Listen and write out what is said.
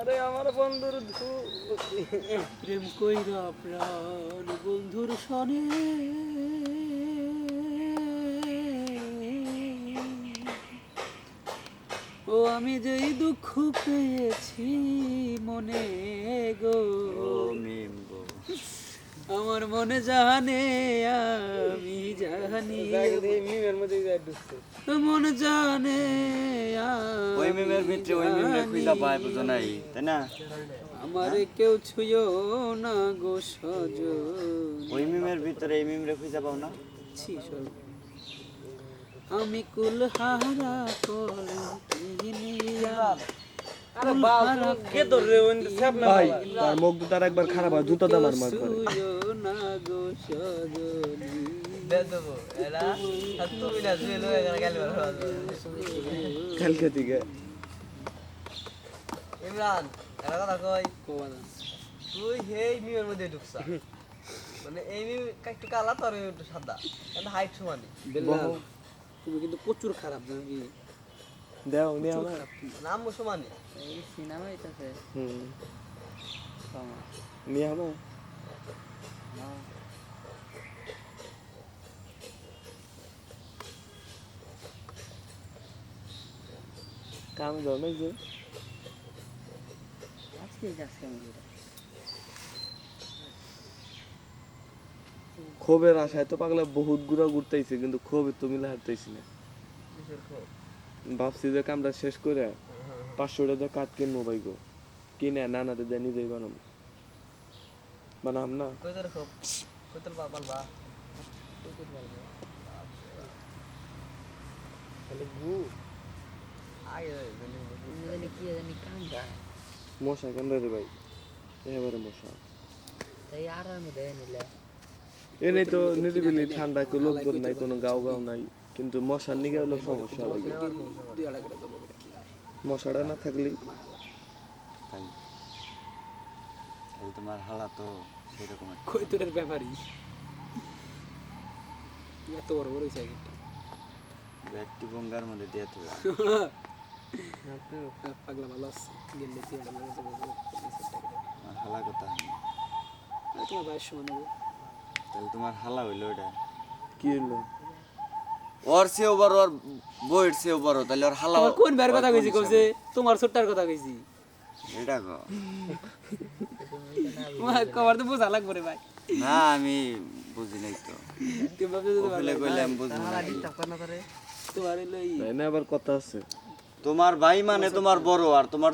আরে আমার বন্ধুর প্রেম কইরা প্রাণ বন্ধুর সনে। ও আমি যেই দুঃখ পেয়েছি মনে গো। মিম গো। আমার মনে জানে আমি জানি মিমের মধ্যে যাই ঢুকছে মন জানে ওই মিমের ভিতরে ওই মিমরে খুঁজা পায় বুঝো নাই তাই না? আমার কেউ ছুঁয়ো না গো সজন ওই মিমের ভিতরে এই মিমরে খুঁজা পাও না? ছি সর্ব। আমি কুলহারা কলিয়া আরে ভাই তার মুখ দুটো একবার খারাপ হয় জুতো দাম আর মার করে। ছুঁয়ো না গো সজনী কালকে থেকে। ইমরান একটা কথা কই? তুই হেই মিমের মধ্যে ঢুকছা। মানে এই মিম একটু কালা তোর একটু সাদা। কিন্তু হাইট সমানই তুমি কিন্তু প্রচুর খারাপ জানি দেও নি। নাম এই সিনেমা হুম। কাম না যে। আজকে যাচ্ছে আমি ক্ষোভের আশায় তো পাগলা বহুত গুড়া ঘুরতেইছে কিন্তু ক্ষোভে তুমি মিলে হারতেইছি না। ভাবছি যে কামটা শেষ করে পাঁচশো টাকা কাঠ কিনবো ভাই গো কিনে নানাতে দেয় নিজেই বানাবো বানাম না? মশা কেন রে ভাই। এবারে মশা। এনে তো নিরিবিলি ঠান্ডা কেউ লোকজন নাই কোনো গাও গাও নাই। কিন্তু মশার নিগে হলো সমস্যা লাগে। মশাটা না থাকলে তোমার হালা তো সেরকম তোর ব্যাপারই? এত বড় বড় হয়েছে ব্যাগটি গঙ্গার মধ্যে দিয়ে তো পাগলা ভালো আছে। গেলে চেয়ারটা লাগে তো আমার হালা কথা। তোমার বাইশ সময় নেব। তাহলে তোমার হালা হইল ওটা কি হলো ওর চেয়েও বড় ওর বইয়ের চেয়েও বড় তাহলে ওর হালা কোন বের কথা কইছি কইছে? তোমার ছোট্টার কথা কইছি। এটা গো কবার তো বোঝা লাগবে রে ভাই। না আমি বুঝি নাই তো। তুমি ভাবছ যে তোমার কইলে আমি বুঝব না তোমার তাই না আবার কথা আছে। তোমার ভাই মানে তোমার বড় আর তোমার